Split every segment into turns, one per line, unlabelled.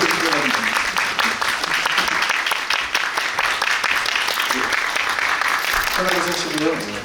편하게. 네.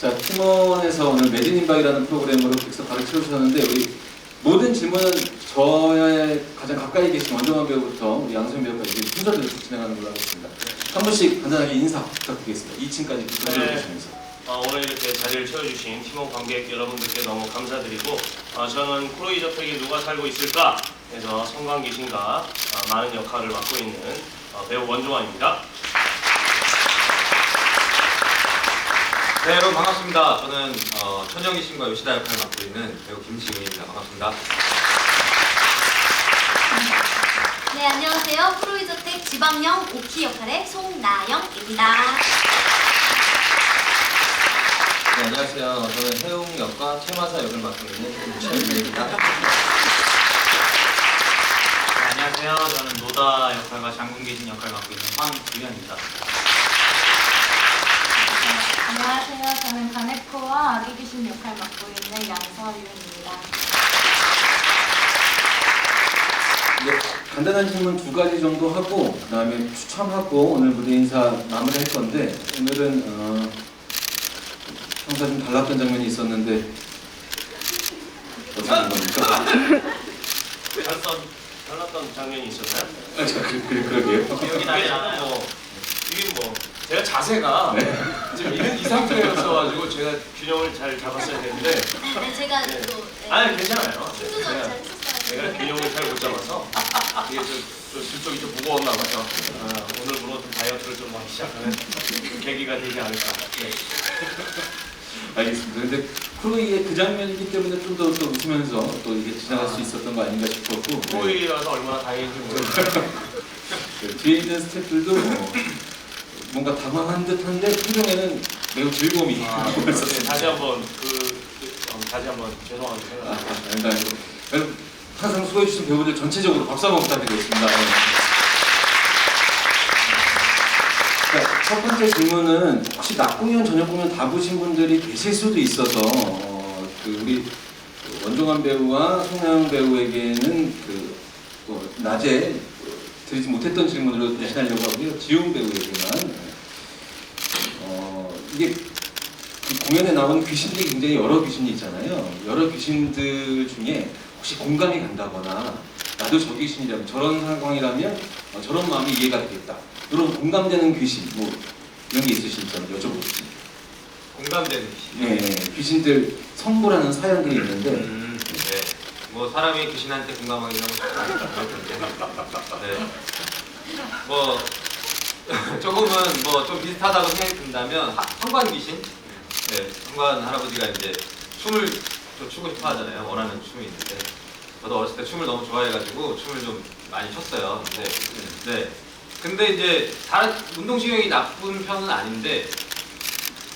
자, 팀원에서 오늘 매진인박이라는 프로그램으로 객서 가르쳐 주셨는데 우리 모든 질문은 저의 가장 가까이 계신 원정환 배우부터 우리 양선 배우까지 순서대로 쭉 진행하는 걸로 하겠습니다. 한 분씩 간단하게 인사 부탁드리겠습니다. 2층까지 부탁드려
네.
주시면서.
어, 오늘 이렇게 자리를 채워주신 팀원 관객 여러분들께 너무 감사드리고 어, 저는 크로이 저택에 누가 살고 있을까 해서 성관 귀신과 어, 많은 역할을 맡고 있는 어, 배우 원종환입니다.
네, 여러분 반갑습니다. 저는 어, 천정희 씨과 요시다 역할을 맡고 있는 배우 김지훈입니다. 반갑습니다.
네, 안녕하세요. 프로이저텍 지방령 오키 역할의 송나영입니다.
네, 안녕하세요. 저는 해웅 역과 최마사 역을 맡고 있는 최윤입니다.
네, 안녕하세요. 저는 노다 역할과 장군 계신 역할 맡고 있는 황주현입니다.
안녕하세요. 저는 가네코와 아기 귀신 역할 맡고 있는 양서윤입니다.
네, 간단한 질문 두 가지 정도 하고 그다음에 추첨하고 오늘 무대 인사 마무리할 건데 오늘은 어, 평소와 좀 달랐던 장면이 있었는데 어떤 겁니까?
달랐던, 달랐던 장면이 있었나요?
아, 자, 그, 그, 그러게요.
기억이 나지 않아요.
뭐, 이게 뭐 제가 자세가 지금 이, 이 상태였어가지고 제가 균형을 잘 잡았어야 되는데
네, 제가
네.
또 네,
아니 괜찮아요. 네,
힘도 좀
제가,
잘.
제가 균형을 잘 못 잡아서 이게 좀, 좀 그쪽이 좀 무거웠나 봐요. 아, 오늘부로 좀 다이어트를 좀 하기 시작하는 그 계기가 되지 않을까. 네.
알겠습니다. 근데 크로이의 그 장면이기 때문에 좀 더 또 웃으면서 또 이게 지나갈 수 있었던 거 아닌가 싶었고 네.
토요일이라서 얼마나 다행인지 모르겠어요.
그 뒤에 있는 스태프들도 뭐 뭔가 당황한 듯한데 표정에는 매우 즐거움이
아, 네,
있었습니다.
다시 한번 그, 그 어, 다시 한번 죄송하게
아,
생각합니다.
아닙니다. 항상 수고해주신 배우들 전체적으로 박수 한번 부탁드리겠습니다. 자, 첫 번째 질문은 혹시 낮 공연, 저녁 공연 다 보신 분들이 계실 수도 있어서 어, 그 우리 그 원종환 배우와 송나영 배우에게는 그 어, 낮에 드리지 못했던 질문으로 대신하려고 하고요. 지훈 배우에게만 어, 이게 그 공연에 나오는 귀신들이 굉장히 여러 귀신이 있잖아요. 여러 귀신들 중에 혹시 공감이 간다거나 나도 저 귀신이라면 저런 상황이라면 어, 저런 마음이 이해가 되겠다. 이런 공감되는 귀신 뭐 이런 게 있으실지 한번 여쭤보겠습니다.
공감되는 귀신.
네, 귀신들 선물하는 사연들이 있는데
음, 네. 뭐 사람이 귀신한테 공감하기는 쉽지 않을 텐데. 네. 뭐 조금은 뭐 좀 비슷하다고 생각이 든다면 하- 현관 귀신. 네, 현관 할아버지가 이제 춤을 좀 추고 싶어 하잖아요. 원하는 춤이 있는데. 저도 어렸을 때 춤을 너무 좋아해가지고 춤을 좀 많이 췄어요. 근데 네. 근데 이제 다른 운동신경이 나쁜 편은 아닌데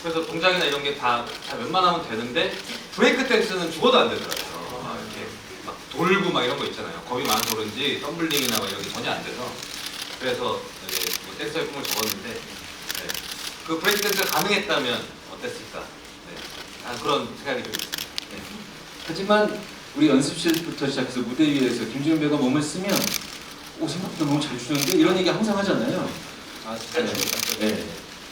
그래서 동작이나 이런 게 다 웬만하면 되는데 브레이크 댄스는 죽어도 안 되더라고요. 막 이렇게 막 돌고 막 이런 거 있잖아요. 겁이 많아서 그런지 덤블링이나 막 이런 게 전혀 안 돼서 그래서 이제 뭐 댄서의 꿈을 접었는데 네. 그 브레이크 댄스가 가능했다면 어땠을까? 네. 아, 그런 생각이 좀 있습니다. 네.
하지만 우리 연습실부터 시작해서 무대 위에서 김지훈 배우가 몸을 쓰면 오 생각보다 너무 잘 추는데 이런 얘기 항상 하잖아요.
아
네. 네.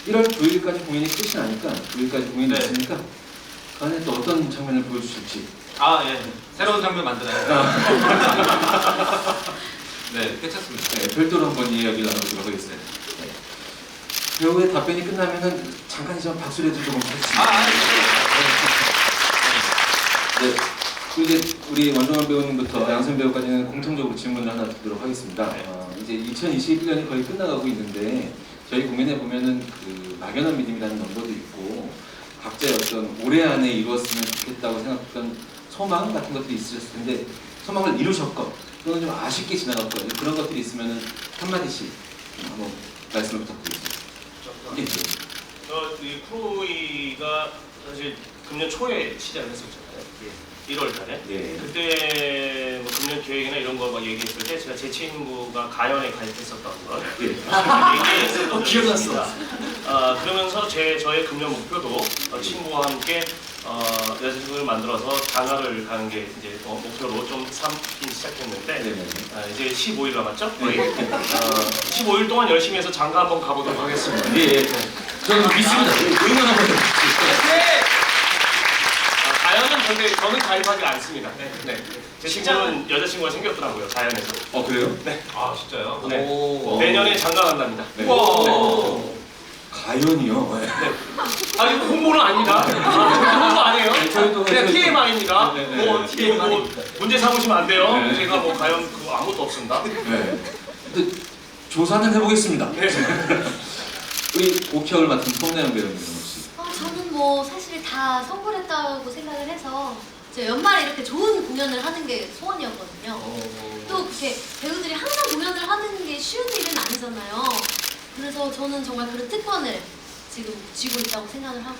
1월 9일까지 공연이 끝이 나니까 9일까지 공연이
네.
있으니까 그 안에 또 어떤 장면을 보여주실지
아 예. 새로운 장면 만들어요. 네, 괜찮습니다.
네, 별도로 한번 이야기를 나눠보도록 하겠습니다. 네. 배우의 답변이 끝나면은 잠깐이지만 박수라도 조금 하겠습니다.
아, 아니,
네. 그리고 이제 우리 원종환 배우님부터 양선 배우까지는 공통적으로 질문을 하나 드리도록 하겠습니다.
네.
어, 이제 2021년이 거의 끝나가고 있는데 저희 공연에 보면은 그 막연한 믿음이라는 넘버도 있고 각자의 어떤 올해 안에 이루었으면 좋겠다고 생각했던 소망 같은 것들이 있으셨을 텐데 소망을 이루셨건 또는 좀 아쉽게 지나갔건 그런 것들이 있으면은 한 마디씩 한번 말씀을 부탁드리겠습니다. 예, 예.
저이 크로이가 사실 금년 초에 시작을 했었잖아요. 1월 달에.
예.
그때 뭐 금년 계획이나 이런 거 막 얘기했을 때 제가 제 친구가 가연에 가입했었던 걸
예.
얘기했었던
어.
적이 있습니다. 아, 그러면서 제 저의 금년 목표도 어, 친구와 함께 어, 여자친구를 만들어서 장가를 가는 게 이제 어, 목표로 좀 삼기 시작했는데
네네.
아, 이제 15일 남았죠? 거의. 어, 15일 동안 열심히 해서 장가 한번 가보도록 하겠습니다.
예, 예. 저는 믿습니다. 응원 한번 해주세요.
아, 자연은 근데 저는 가입하지 않습니다. 네. 네. 제 친구는 여자친구가 생겼더라고요, 자연에서.
어, 그래요?
아 진짜요?
네.
오.
내년에 장가 간답니다.
네.
우와.
가연이요? 네.
아니, 홍보는 아닙니다. 아, 홍보 아니에요.
네, 저희도
그냥
저희도-
TMI입니다.
네, 네, 네.
뭐, TMI. 뭐, 문제 삼으시면 안 돼요.
네.
제가 뭐, 과연 그거 아무것도 없습니다.
네. 근데 조사는 해보겠습니다.
네.
우리 오키역을 맡은 송나영 배우님
뭐 사실 다 성공했다고 생각을 해서 제 연말에 이렇게 좋은 공연을 하는 게 소원이었거든요.
어,
또 그렇게 배우들이 항상 공연을 하는 게 쉬운 일은 아니잖아요. 그래서 저는 정말 그런 특권을 지금 쥐고 있다고 생각을 하고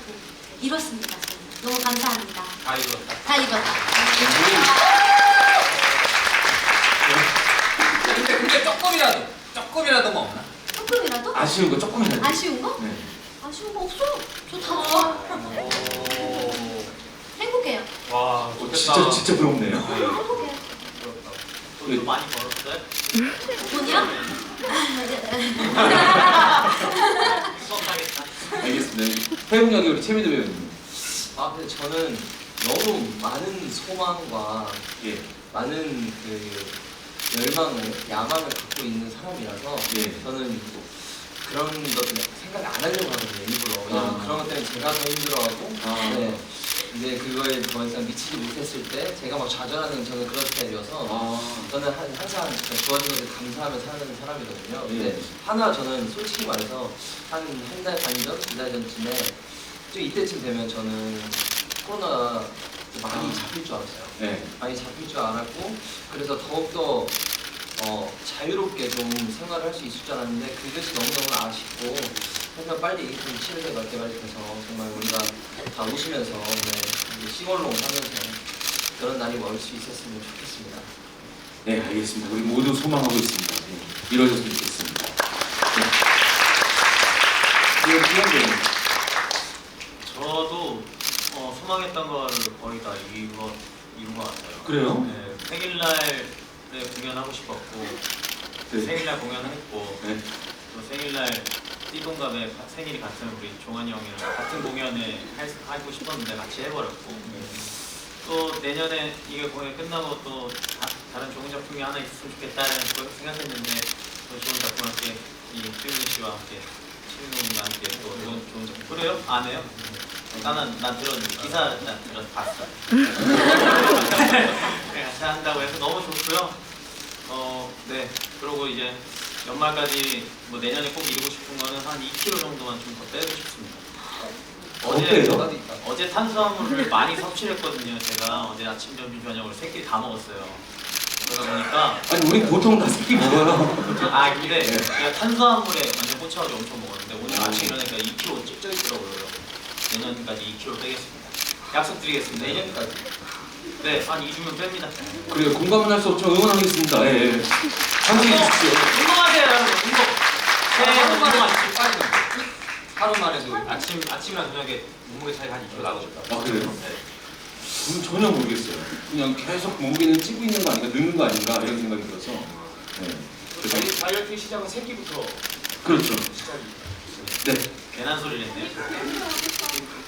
이뤘습니다. 저는. 너무 감사합니다.
다 이뤘다.
다 이뤘다.
근데 근데 조금이라도 조금이라도 뭐 없나?
조금이라도
아쉬운 거 조금이라도.
아쉬운 거?
네.
아쉬운 거 없어. 저 다 좋아. 행복해요.
와
어,
좋겠다.
진짜 진짜 부럽네요.
행복해요.
돈도 많이 벌었어요?
돈이요?
수업하겠다.
알겠습니다. 태용 역의 우리 최민도 배우님.
아 근데 저는 너무 많은 소망과
예.
많은 그 열망을 야망을 갖고 있는 사람이라서
예.
저는 뭐 그런 것들 생각 안 하려고 하거든요 일부러 왜냐면
아.
그런 것 때문에 제가 더 힘들어하고
아.
네. 이제 그거에 더 이상 미치지 못했을 때 제가 막 좌절하는 저는 그런 스타일이어서
아.
저는 한, 항상 진짜 좋아진 것을 감사하며 사는 사람이거든요. 근데
예.
하나 저는 솔직히 말해서 한 한 달 반 전, 두 달 전쯤에 좀 이때쯤 되면 저는 코로나 많이
아.
잡힐 줄 알았어요.
네.
많이 잡힐 줄 알았고 그래서 더욱더 어, 자유롭게 좀 생활을 할 수 있을 줄 알았는데 그것이 너무너무 아쉽고 하지만 빨리 좀 치료가 넓게 빨리 돼서 정말 우리가 다 웃으면서 네, 이제 싱얼롱 하면서 그런 날이 올 수 있었으면 좋겠습니다.
네, 알겠습니다. 우리 모두 소망하고 있습니다. 네. 이루어졌으면 좋겠습니다. 네. 이거 기현 배우님.
저도 어, 소망했던 거를 거의 다 이거 이룬 것 같아요.
그래요?
네, 생일날에 공연하고 싶었고
네.
생일날 공연을 했고
네.
또 생일날 띠동갑에 가- 생일이 같은 우리 종환이 형이랑 같은 공연을 할, 하고 싶었는데 같이 해버렸고 또 내년에 이게 공연 끝나고 또 다, 른 좋은 작품이 하나 있으면 좋겠다는 걸 생각했는데 또 좋은 작품 함께 이 최윤 씨와 함께 최윤님과 함께 또 좋은, 좋은 작품 그래요? 안 해요? 나는 난 들었는데 기사 난 들었 봤어. 네, 같이 한다고 해서 너무 좋고요. 어, 네. 그리고 이제 연말까지 뭐 내년에 꼭 이루고 싶은 거는 한 2kg 정도만 좀 더 빼고 싶습니다.
어때요?
어디 있다.
어제 탄수화물을 많이 섭취했거든요. 제가 어제 아침, 점심, 저녁을 세 끼 다 먹었어요. 그러다 보니까
아니, 우리 보통 다 새끼 먹어요.
아 근데
네.
제가 탄수화물에 완전 꽂혀가지고 엄청 먹었는데 오늘
오.
아침 일어나니까 2kg 찝져 있더라고요. 내년까지 2kg 빼겠습니다. 약속드리겠습니다.
내년까지.
네, 한 2주면 뺍니다.
그래요. 공감은 할 수 없죠. 응원하겠습니다. 예, 예. 함께 해주십시오.
운동하세요, 여러분. 운동. 새해 복
하루 만에
운동하십시오.
빠지는 하루 만에 아침 아침이랑 저녁에 몸무게 차이가 한 2kg 나고
아, 그래요?
네.
저는 전혀 모르겠어요. 그냥 계속 몸무게는 찌고 있는 거 아닌가, 늦는 거 아닌가 이런 생각이 들어서. 네. 그래서
다이- 다이어트 시작은 새끼부터
그렇죠.
시작이.
네.
괜한 소리를 했네요.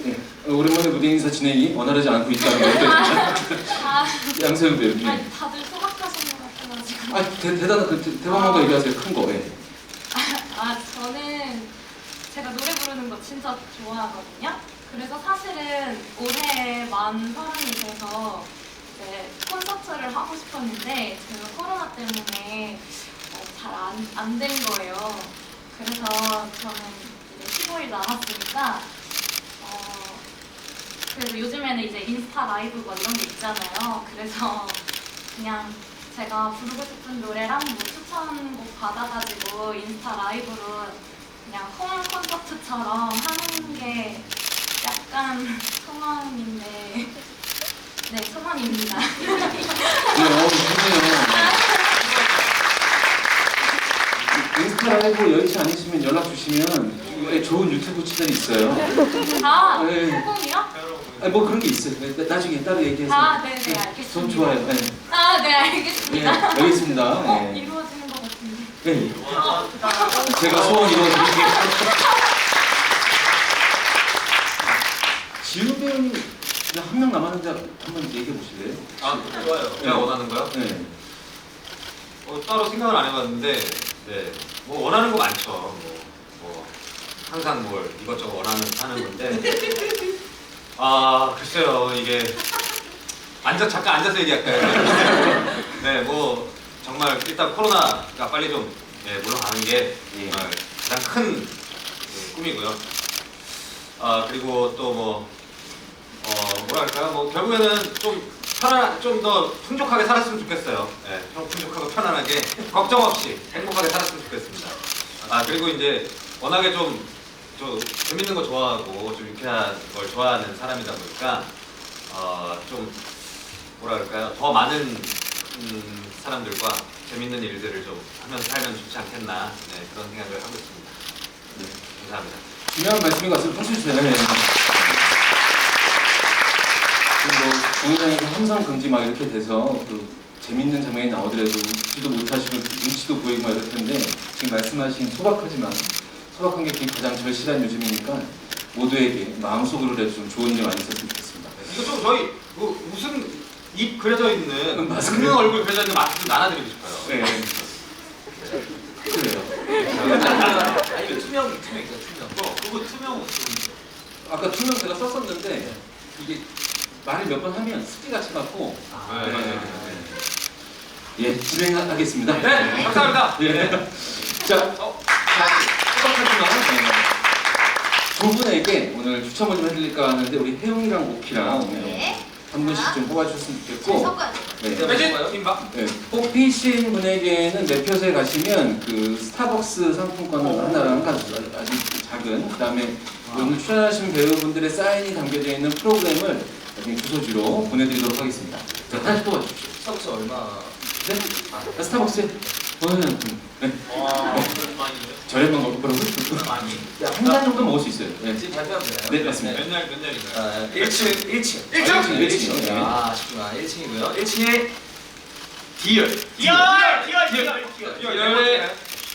네. 오랜만에 무대 인사 진행이 원활하지 않고 있다는 걸
아,
양세형 배우님.
아니 다들 소박하신 것 같아가지고.
아, 대, 대단한 그 대- 대박한 거 얘기하세요. 큰 거. 예.
아 저는 제가 노래 부르는 거 진짜 좋아하거든요. 그래서 사실은 올해 만 서른이 돼서 이제 콘서트를 하고 싶었는데 제가 코로나 때문에 어, 잘안 안된 거예요. 그래서 저는 이제 15일 남았으니까 어, 그래서 요즘에는 이제 인스타 라이브 뭐 이런 게 있잖아요. 그래서 그냥 제가 부르고 싶은 노래랑 뭐 추천곡 받아가지고 인스타 라이브로 그냥 홈 콘서트처럼 하는 게 약간 소망인데 네 소망입니다.
네, 어, 좋네요. 인스타 라이브 여의치 않으시면 연락 주시면 이게 좋은 유튜브 채널이 있어요.
아,
네.
소금이요?
아니, 뭐 그런 게 있어요. 나- 나중에 따로 얘기해서.
아, 네, 네,
전
알겠습니다.
좋아요. 네.
아, 네,
예,
알겠습니다.
여기 있습니다.
어,
네.
이루어지는 것 같은데.
네. 제가 소원 이루어드릴게요. 지우 배우님 한명 남았는데 한번 얘기해 보실래요?
아 좋아요. 제가 원하는 거요?
네.
어, 따로 생각을 안 해봤는데, 네, 뭐 원하는 거 많죠. 뭐, 뭐 항상 뭘 이것저것 원하는 하는 건데, 아 글쎄요 이게 앉아 잠깐 앉아서 얘기할까요? 네, 뭐 정말 일단 코로나가 빨리 좀 네, 물러가는 게
예.
정말 가장 큰 네, 꿈이고요. 아 그리고 또 뭐 어, 뭐랄까요? 뭐 결국에는 좀 편안, 좀 더 풍족하게 살았으면 좋겠어요. 예, 좀 풍족하고 편안하게 걱정 없이 행복하게 살았으면 좋겠습니다. 아 그리고 이제 워낙에 좀, 좀 재밌는 거 좋아하고 좀 유쾌한 걸 좋아하는 사람이다 보니까 어, 좀 뭐랄까요? 더 많은 음, 사람들과 재밌는 일들을 좀 하면서 살면 좋지 않겠나 네, 그런 생각을 하고 있습니다. 네, 감사합니다.
중요한 말씀인 것 같습니다. 박수 주세요. 네. 그리고 뭐 공연장에서 함성 금지 막 이렇게 돼서 그 재밌는 장면이 나오더라도 웃지도 못하시고 눈치도 보이고 막 이럴 텐데 지금 말씀하신 소박하지만 소박한 게 가장 절실한 요즘이니까 모두에게 마음속으로라도 좀 좋은 일 많이 있었으면 좋겠습니다.
이거 좀 저희 그 무슨 입 그려져 있는
음.
웃는 얼굴 그려져 있는 마스크 좀 나눠드리고 싶어요.
네. 그래요.
아니 투명 투명 있어 투명.
어, 그거 투명 옷
아까 투명 제가 썼었는데 이게 말을 몇 번 하면 습기같이 갖고
네,
네.
맞아요.
예 진행하겠습니다.
네, 감사합니다.
예. 자, 어, 자, 똑같지만 네. 두 분에게 오늘 추첨을 좀 해드릴까 하는데 우리 혜영이랑 오키랑
네.
한 분씩 좀 뽑아주셨으면
잘
좋겠고
섞어야 돼.
네.
매진 김밥.
네. 뽑히신 분에게는 매표소에 가시면 그 스타벅스 상품권을 하나랑 아주 아주 작은 그다음에 오늘 출연하신 배우분들의 사인이 담겨져 있는 프로그램을 나중에 주소지로 보내드리도록 하겠습니다. 자, 다시 뽑아주십시오.
서비스 얼마?
네? 아, 스타벅스에 오늘 네.
와, 많이요?
저렴한 거 뭐라고?
많이.
한잔 정도 먹을 수 있어요. 네,
지금 발표하면 되나요?
네 맞습니다.
몇 날, 몇 날인가요?
아, 1층 1층.
아, 1층, 1층. 네.
아, 아쉽구나. 1층이고요. 1층에 디얼.
디얼! 디얼! 디얼! 디얼!
열에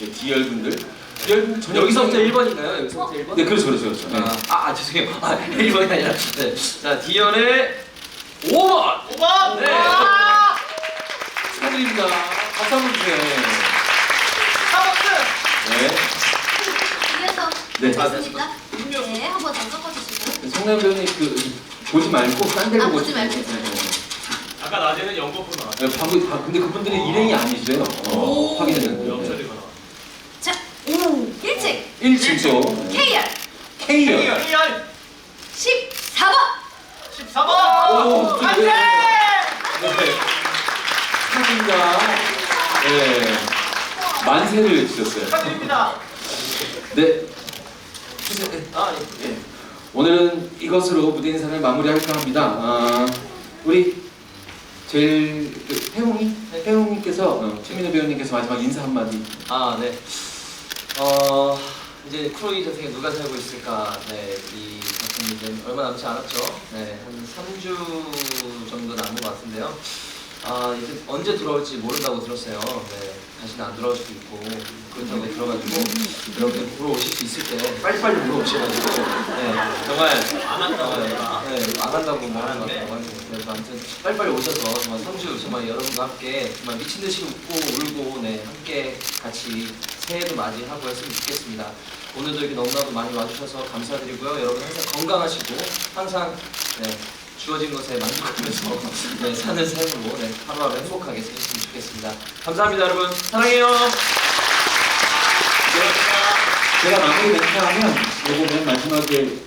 네. 디얼 분들 저녁
여기서부터 1번인가요? 여기서부터 1번?
네, 그렇죠, 그렇죠, 그렇죠. 네.
아, 아, 아, 죄송해요. 아, 1번이 아니라. 네. 자, 디얼의 5번.
5번!
네.
축하드립니다. 박수 한번 주세요. 네.
그래서
네.
됐습니까? 네, 한 번 더 섞어주시고.
성남 배우님 그 보지 말고 딴 데로
아,
보고
보지 말고.
네, 네.
아까 낮에는 연거푸 나왔어요.
네, 방금 다 근데 그분들이 일행이 아니세요. 어,
오.
확인했는데.
염철이가 나왔어요.
자, 오, 1층
1층 또
KR
K열.
디얼!
14번.
14번!
오,
안 돼!
네. 축하드립니다. 네. 만세를 외치셨어요.
축하드립니다.
네. 주세요. 네.
아, 예.
예. 오늘은 이것으로 무대 인사를 마무리할까 합니다. 아, 우리 제일 그 혜웅이 혜웅님께서 어, 최민호 배우님께서 마지막 인사 한마디.
아, 네. 어, 이제 크로이 전생에 누가 살고 있을까? 네, 이 작품이 이제 얼마 남지 않았죠? 네, 한 3주 정도 남은 것 같은데요. 아, 이제 언제 돌아올지 모른다고 들었어요. 네, 다시는 안 돌아올 수도 있고 그렇다고 들어가지고 여러분들 보러 오실 수 있을 때 빨리빨리 보러 오셔가지고 네, 정말
안 한다고
네,
했다.
네, 안 간다고 뭐 하는 것
네.
같아요. 그래서 아무튼 빨리빨리 오셔서 정말 3주 정말 여러분과 함께 정말 미친 듯이 웃고 울고 네, 함께 같이 새해도 맞이하고 했으면 좋겠습니다. 오늘도 이렇게 너무나도 많이 와주셔서 감사드리고요. 여러분 항상 건강하시고 항상 네, 주어진 것에 만족하면서 네, 사는 삶으로 네, 하루하루 행복하게 사셨으면 좋겠습니다. 감사합니다, 여러분. 사랑해요.
제가 마무리 멘트 하면 요거 맨 마지막에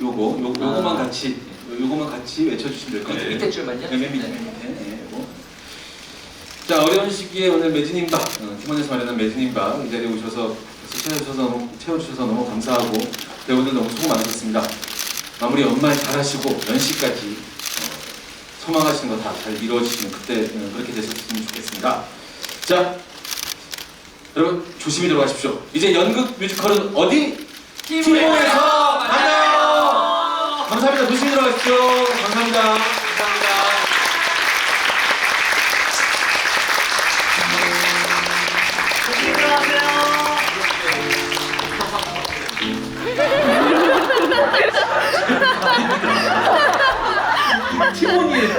요거 요, 요거만
아.
같이 요거만 같이 외쳐주시면 될것
밑에,
같아요.
밑에 줄만요.
네, 밑에. 네, 요거. 자 어려운 시기에 오늘 매진임박 어, 팀원에서 마련한 매진임박 이 자리에 오셔서 채워주셔서 너무 채워주셔서 너무 감사하고 배우들 너무 수고 많으셨습니다. 마무리 연말 잘하시고 연시까지 어, 소망하시는 거 다 잘 이루어지시면 그때 어, 그렇게 되셨으면 좋겠습니다. 자 여러분 조심히 들어가십시오. 이제 연극 뮤지컬은 어디? 티모에서 만나요. 감사합니다. 조심히 들어가십시오.
감사합니다.
티몬이에요.